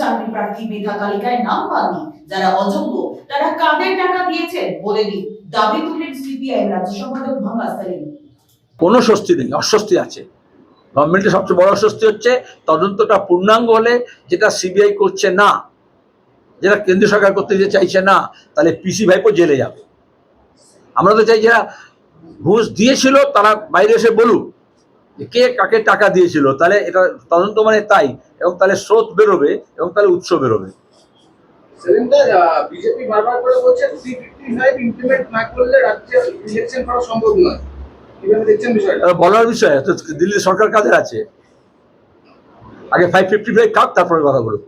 চাকরি প্রার্থী মেধা তালিকায় নাম পাননি। যারা অযোগ্য, তারা কাদের টাকা দিয়েছেন বলে দিন। দাবি তুলেন সিপিআই রাজ্য সম্পাদক মোহাম্মদ সালিম। কোনো স্বস্তি নেই, অস্বস্তি আছে। গভর্নমেন্টের সবচেয়ে বড় অস্বস্তি হচ্ছে তদন্তটা পূর্ণাঙ্গ হলে যেটা সিবিআই করছে না, যেটা কেন্দ্রীয় সরকার করতে যে চাইছে না, তাহলে পিসি ভাইপো জেলে যাবে। আমরা তো চাই যারা ঘুষ দিয়েছিল তারা বাইরে এসে বলুক। কে কাকে টাকা দিয়েছিল তাহলে এটা তদন্ত মানে তাই এবং তাহলে স্রোত বেরোবে এবং তাহলে উৎস বেরোবে। বিজেপি বারবার করে বলছে থ্রি ফিফটি ফাইভ ইমপ্লিমেন্ট না করলে রাজ্যে ইলেকশন করা সম্ভব নয়। কীভাবে দেখছেন বিষয়টা? এটা বলার বিষয় তো দিল্লি সরকার কাদের আছে? আগে ফাইভ ফিফটি ফাইভ খাক তারপরে কথা বলুক